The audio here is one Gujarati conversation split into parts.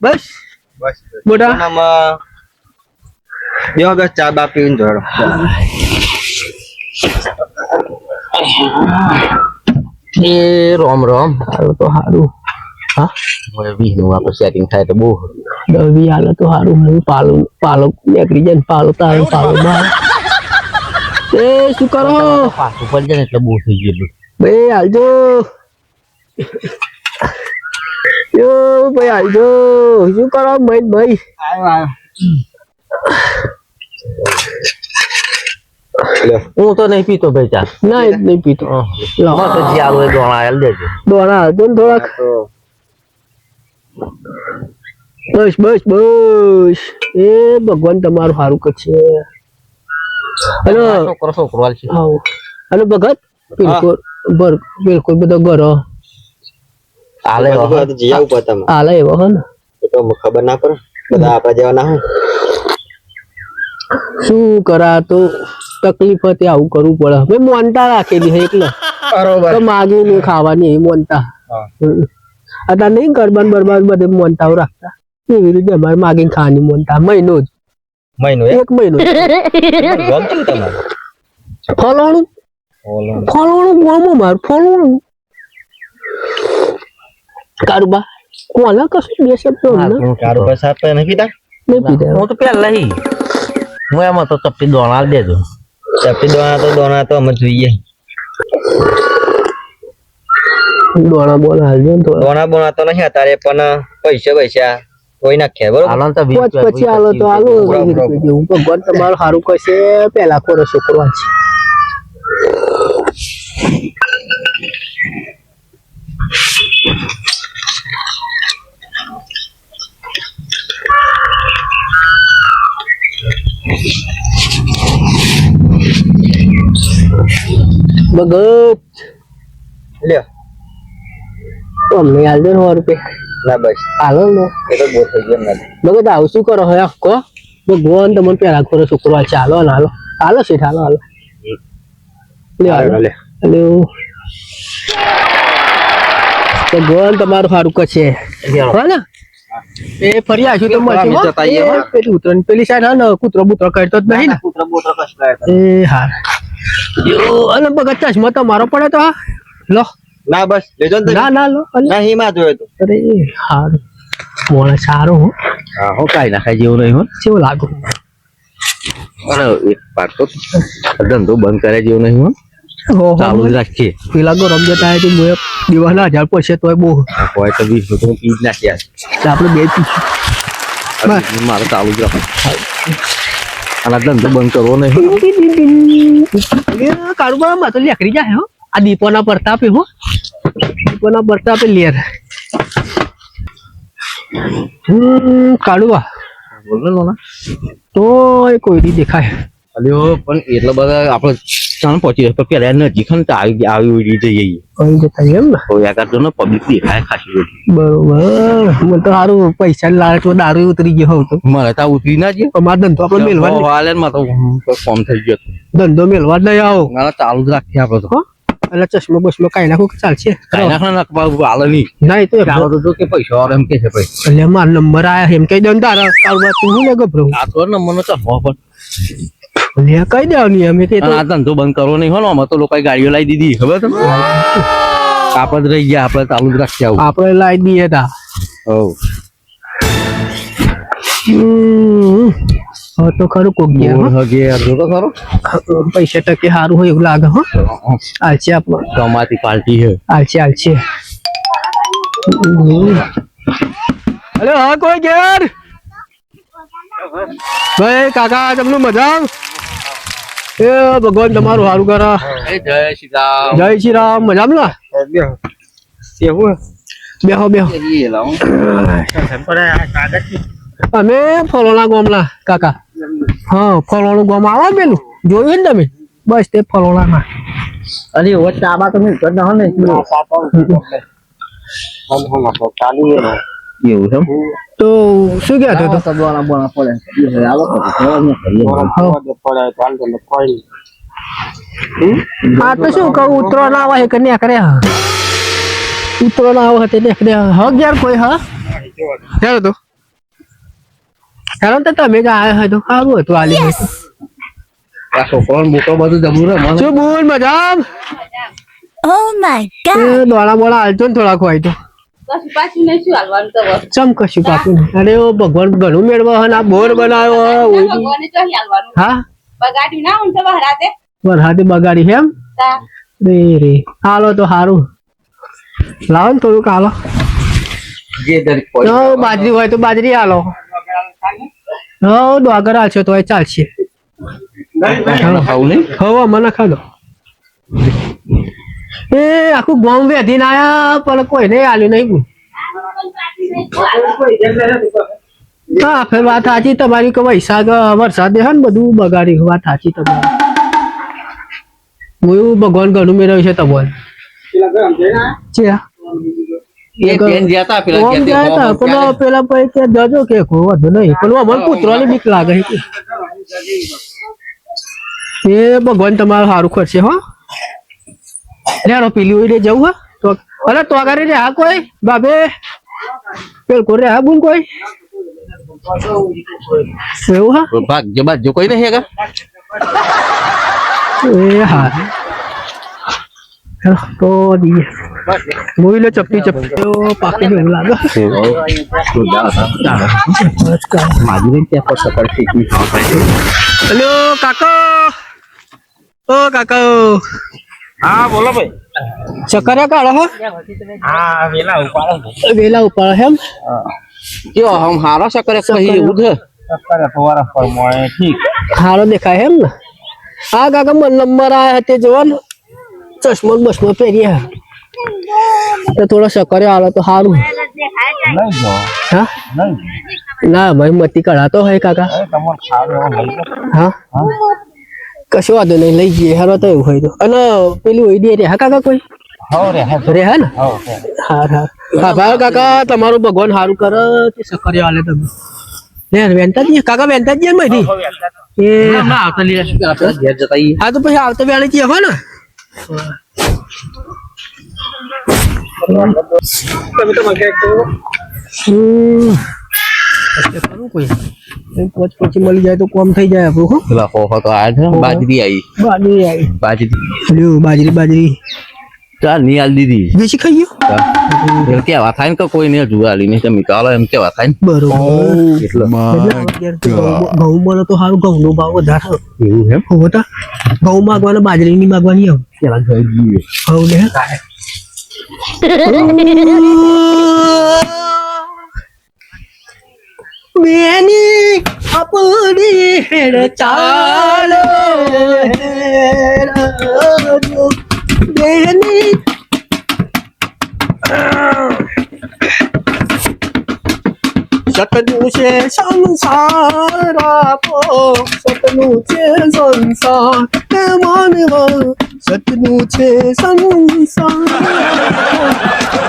બસ બસ મોટા આમાં બેહો બસ ચા બા પીને જોડો એ રોમ રોમ સારું તો સારું હા હવે વીસનું આપણે સેટિંગ થાય તો બહુ દવી હાલે તો સારું હું પાલો પાલો નીકળી જાય ને પાલો તારે પાલો બહાર એ શું કરો પાછું પડી જાય ને એટલે બહુ થઈ ગયેલું બે હાલજો યો ભાઈ હાલજો શું કરો મહિન ભાઈ? હું તો નહીં પીતો ભાઈ ચા ના એ નહીં પીતો. મસ્ત આલુ એ દોણા આલ દેજો. દોડા હાલજો ને થોડાક. બસ બસ બસ. એ ભગવાન તમારું સારું કરશે. હલો. છોકરો છોકરો હાલ છે. હલો ભગત. બિલકુલ બર બિલકુલ બધો ગરો. આલે હો તો જઈ આવું તમે. આલે એવો હો ને તો ખબર ના પડે. બધા આપણા જેવા ના હોય. શું કરા તો તકલીફ હતી આવું કરવું પડે. મેં મોનતા રાખેલી છે એટલે. બરોબર. તો માગી નહીં ખાવાની એ મોનતા. અત્યારે નહીં ગરબાન બરબાદ બધે મોનતાઓ રાખતા. એવી રીતે અમારે માગીને ખાવાની મોનતા મહિનો જ. મહિનો એક? મહિનો ગમતું તમારે? ફલાણું. ઓલો ફલાણું ગોમો માર કારુબા. કોલા કશું બે શબ્દો અમને કારું પર સાત નહીં પીતા નહીં પીધા હું તો પેલા હી હું એમાં તો ચપટી દોણા દેજો ચપટી દોણા તો દોણા તો અમે જોઈએ. દોણા બોલા હાલજો ને દોણા બોણા તો નહીં અત્યારે પણ પૈસા પૈસા કોઈ નાખ્યા બરોબર? આલો તો પછી આલો તો આલો વીસ ભગવાન તમારું સારું કરશે પેલા કોરો છોકરો છે. ભગત લ્યો. અમને હાલ દે સો રૂપિયા. ના બસ. હાલો ને એ તો બહુ થઈ ગયો ભગત આવું શું કરો હવે કહો ભગવાન તમને પેલા ખોરો છોકરો ચાલો ને હાલો. હાલો શેઠ હાલો હાલો. લે હાલો ભગવાન તમારું સારું કરશે હો ને. એ ફરી આવીશું તો મળશે પેલી ઉતરણ પેલી સાઈડ હા ને કૂતરો બૂતરો કરતો જ નહીં ને? કૂતરો બૂતરો કશું એ હા યો, અને ભગત ચશ્મા તમારો પડે તો હા. લો. ના બસ લેજો ને ના ના લો ના હિમા જોયો તો. અરે હાર. મોણે સારું હો. હા હો કાઈ નાખાય જેવું નહીં હો. કેવું લાગુ. અરે એક પાટ તો ધંધો બંધ કરે જેવું નહીં હો, ચાલુ રાખીએ. પેલા તો જતા હોય તો મોએ દીવાના હજાર પડશે તોય બહુ. હોય તો બી તો પી જ નાખ્યા આપણે બે પીશું મારે ચાલુ જ રાખો અને ધંધો બંધ કરવો નહીં કારુબા માં તો લેકડી જાય હો. આ દીપોના પ્રતાપે હો. દીપોના પ્રતાપે લેર. કાળુબા બોલો તો કોઈ દી દેખાય. અલ્યો પણ એટલા બધા આપણે ચાણ પહોંચી જાય પણ પેલા નજીક ને આવી આવી ઉડી જઈએ. કોઈ જતા એમ ને? તો યા તો ને પબ્લિક દેખાય ખાસી બધી. બરોબર. મને તો સારું પૈસા લાલચમાં દારૂ ઉતરી ગયો હોવ તો. મારે તો ઉતરી ના જઈએ અમારો ધંધો આપણે મેલવા વાલે માં તો ફોર્મ થઈ ગયો. ધંધો મેલવા જ નહીં આવો. ના ચાલુ જ રાખીએ આપણે તો. એટલે ચશ્મા બસમો કાઈ નાખો ચાલશે? કઈ નાખ ના નાખ હાલે નહીં. ના એ તો ચાલો તો કે પૈસા વાળો એમ કે છે ભાઈ. એટલે મારો નંબર આયા એમ કહી દો ને તારા. કારુબા તું હું ને ગભરો? આ તો નંબર નો ચશ્મો પણ. લે કઈ દેવાની અમે કે આ ધંધો બંધ કરવો નહીં હોનો અમે તો લોકોએ ગાડીઓ લાવી દીધી ખબર તમને? કાપડ રહી ગયા આપણે ચાલુ જ રાખી આવું. આપણે લાવી દઈએ તા. હો. હવે તો ખરું કોક ગયા હગે અડધો તો ખરો. પૈસા ટકે સારું હોય એવું લાગે હો. આલશે આપણે. કમાતી પાર્ટી છે. આલશે આલશે. અરે હા કોઈ ઘેર? ભાઈ કાકા તમને મજા એ ભગવાન તમારું સારું કરે. જય સીતારામ જય શ્રી રામ. મજામાં ને એવું બેહો. બેહો. અમે ફલોણા ગામના કાકા. હા ફલોણું ગોમ આવે પેલું. જોયું ને તમે? બસ તે ફલોણામાં. અરે ઓ ચાબા તમે કર ના ને. એવું છે તો શું કહેતો હતો? બોલા બોલા પડે આવો પડે તો તો કોઈ આ તો શું કહું ઉતરો ના આવે કે ને કરે ઉતરો ના આવે તે ને કરે હ. ઘેર કોઈ હા? ચાલો તો ચાલો તો તમે જ આયા હોય તો સારું હતું આલી તો. આ છોકરો મોટો બધું જબરું રે મને શું બોલ મજા ઓ માય ગોડ એ દોડા બોડા હાલજો ને થોડાક હોય તો. કશું પાછું નહીં શું હાલવાનું તો ચમ કશું પાકું નહીં. અરે ઓ ભગવાન ઘણું મેળવો હે આ બોર બનાવ્યો હે, ભગવાને ચોહી હાલવાનું. હા? બગાડ્યું ના હોય તો વહરાતે. વરસાદે બગાડી એમ. રે રે. હાલો તો હારું. લાવો ને થોડુંક હાલો. બાજરી હોય તો બાજરી હાલો. હો ડોગર હાલશો તો ચાલશે. હવે મને ખાધો. એ આખું ગોમ વેધીને આયા પણ કોઈને આલ્યું નહીં. હા ફેર વાત સાચી તમારી કે વૈશાખ વરસાદ હે ને બધું બગાડી વાત સાચી તમારી. હું એવું ભગવાન ઘણું મેળવ્યું છે તમારે. પેલા જજો કે વાંધો નહીં. પેલું અમને પુત્રોની બીક લાગે એ ભગવાન તમારું સારું કરશે હો. રે પેલી હોય જવું હા. તો અરે તો આગળ રે હા કોઈ? બાબે પેલ કોઈ રે હા બુન કોઈ? એવું હા? ભાગ જે જો કોઈ નહીં હેગા એ હા. તો દીએ મોઈ લે તો પાકી એવું લાગે. બસ માજી ત્યાં પર સકળ હેલો કાકા. ઓ કાકા. હા બોલો ભાઈ. ચકરિયા કાઢો હો. હા વેલા ઉપાડો વેલા ઉપાડો હેમ જો હમ હારો સકળ કહી એવું છે. ફવારા પર ઠીક. હારો દેખાય હેમ ને. હા કાકા મને નંબર આયા તે જોવા ચશ્મો બસમો પહેર્યા તો થોડો ચકરિયા હાલો તો સારું હા? ના ભાઈ મતી કઢાતો હોય કાકા. તમારે જાઓ હા? કશો વાંધો નહીં લઈ જઈએ હારો તો એવું હોય તો. અને પેલું હોય દે રે હા કાકા કોઈ? હો રે હા ને? હા હો. હો. કાકા તમારું ભગવાન સારું કરે તે સકરિયા વાલે તમે. ને વેનતા જ કાકા વેનતા જ મધી એ ના આવતા લીધા શું કે ઘેર જતા. હા તો પછી આવતા વેળે જ હો ને? હમ. એટલે ખરું કોઈ? એ પોચ પોચી મળી જાય તો કોમ થઈ જાય આપણું હો. પેલા ખોખો તો આ છે બાજરી આવી બાજરી આવી બાજરી. લ્યો બાજરી બાજરી. ચાલની આલ દીધી. વેચી ખાઈ ગયો? કેવા થાય ને કે કોઈ ને જુવા આલી નહીં તમે ચાલો એમ કેવા થાય ને. બરોબર. એટલે. ઘઉં બોલો તો સારું ઘઉં નો ભાવ વધારે. એવું એમ? હોતા તા ઘઉં માગવાના બાજરીની માગવાની આવ પેલા ઘઉં જીવે ઘઉં લે બેની આપણી હેડ ચાલો. બેની. સતનું છે સંસાર આપો, સતનું છે સંસાર. હે માનવા, સતનું છે સંસાર.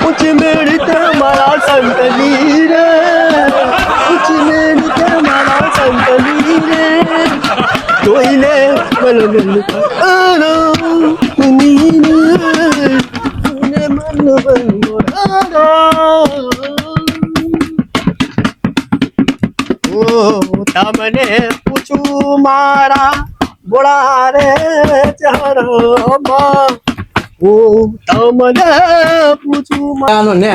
ઉચ્ચ મેળતે મારા સંતલી રે રે જોઈને મનગન આરા નીને ને મન બંધોરા ઓ તમને પૂછું મારા બોળા રે ચરણમાં હું તમને પૂછું મારા ચાલો ને.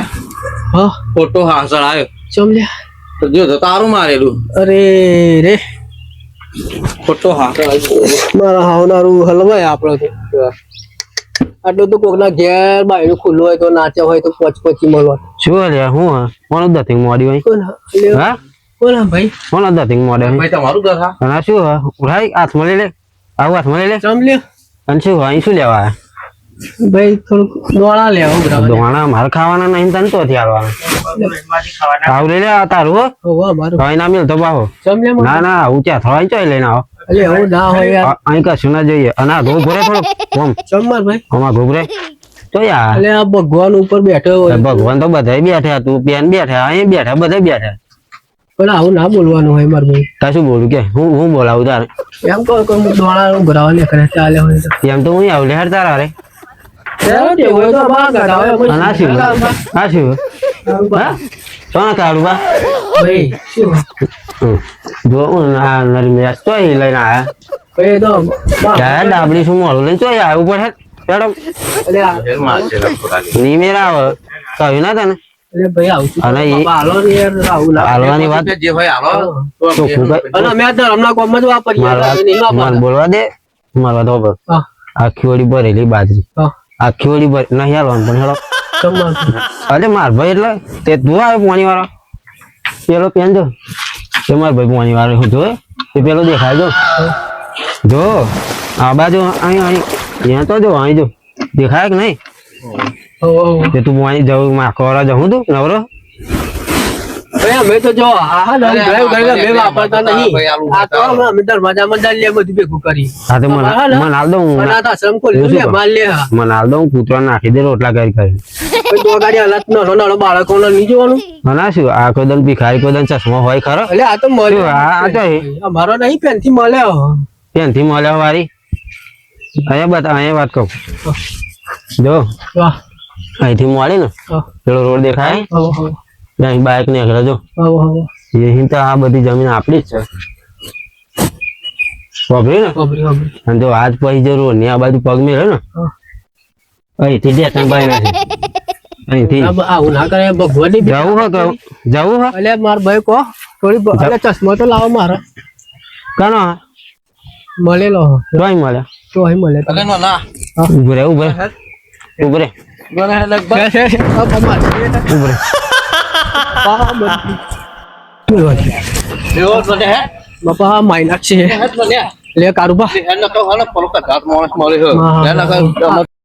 હા. ફોટો હાસળ આવ્યો. ચમલ્યા તો જો તો તારું મારેલું. અરે રે. ફોટો હાસળ મારા હાવનારું હલવાય આપણો. આટલું તો કોકના ઘેર બાયણું ખુલ્લું હોય તો નાચ્યા હોય તો પોચ પોચી મળવા શું લે હું કોણ દતિંગ મોડી હોય? હા? કોણ ભાઈ? કોણ દતિંગ મોડે ભાઈ તમારું ઘર હા? શું હે? ઉઠાઈ હાથમાં લઈ લે. આવું હાથમાં લઈ લે? ચમલ્યો અને શું? અહીં શું લેવા? ભાઈ થોડુંક લે આવું દોણા માર ખાવાના નહીં તન તો આવવાના આવું લે આ તારું હો. મારું. કઈ ના મિલતો બાહો. ના ના હું ત્યાં થવાય ચોય લઈને આવો. અલે હું ના હોય યાર. અહીં કા ના જોઈએ. અના આ ભરે થોડો કોમ ચમર ભાઈ. કોમા ગોભરે તો યાર. અલે આ ભગવાન ઉપર બેઠો હોય. ભગવાન તો બધા બેઠા તું બેન બેઠા અહીં બેઠા બધા બેઠા. પણ આવું ના બોલવાનું હોય મારું ભાઈ. તા શું બોલું કે હું હું બોલાવું તારે? એમ કહો કોઈ દોણા ઉભરાવા ને કરે ચાલે હોય એમ તો હું આવું લેહાર તારા રે આવે કહ્યું ના તને મારવા. બોલવા દે મારવા દો આખી વળી ભરેલી બાજરી. આખી વળી નહીં પણ હેલો તમારું. અરે માર ભાઈ એટલે તે તું આવે પોણી વાળો પેલો પેન જો. તે માર ભાઈ પાણી વાળો હું જોયે તે પેલો દેખાય જો. જો. આ બાજુ અહીં અહીં. ત્યાં તો જો અહીં જો. દેખાય કે નહીં. તે તું પાણી જવું માખો વાળા જવું તું નવરો? ભાઈ અમે તો જો આ હા ને કરીને અમે વાપરતા નહીં. આ તો અમે અમે દરવાજામાં ડાલીએ બધું ભેગું કરી. હા તો મને મને હાલ દઉં હું. અનાથ આશ્રમ ખોલી લે, માલ લે મને હાલ દઉં કૂતરા નાખી દે રોટલા કરી કરી તો ગાડી હાલત નાનો બાળકો ની જોવાનું? ના શું? આ કોઈ દન ભિખારી કોઈ દન ચશ્મો હોય ખરો? એટલે આ તો મળે. આ- આ તો અમારો નહીં મળે. ત્યાંથી મળ્યા વારી? અહીંયા બતા અહીંયા વાત કહું. જો. અહીંથી મળી ને પેલો રોડ દેખાય? અહીં બાઇક જો હો, હો. અહીં તો આ બધી જમીન આપણી જ છે. વાપરી ને. અને જો આજ પછી જરૂર ને આ બાજુ પગ મેળે ને. અહીંથી ડેકણ ભાઈ નથી અહીંથી. આવું ના કરે ભગવાનની જવું હો તો. જવું હો. અલ્યા માર ભાઈ થોડી બ- અલ્યા તો લાવો મારા. કનો? મળેલો. ડ્રોઈંગ મળે. તો મળે અલે નો ના. લગભગ. ઉભરે બાપા તો લે લે કારુબા એને તો હાલો પલો કદાચ માણસ મળે હે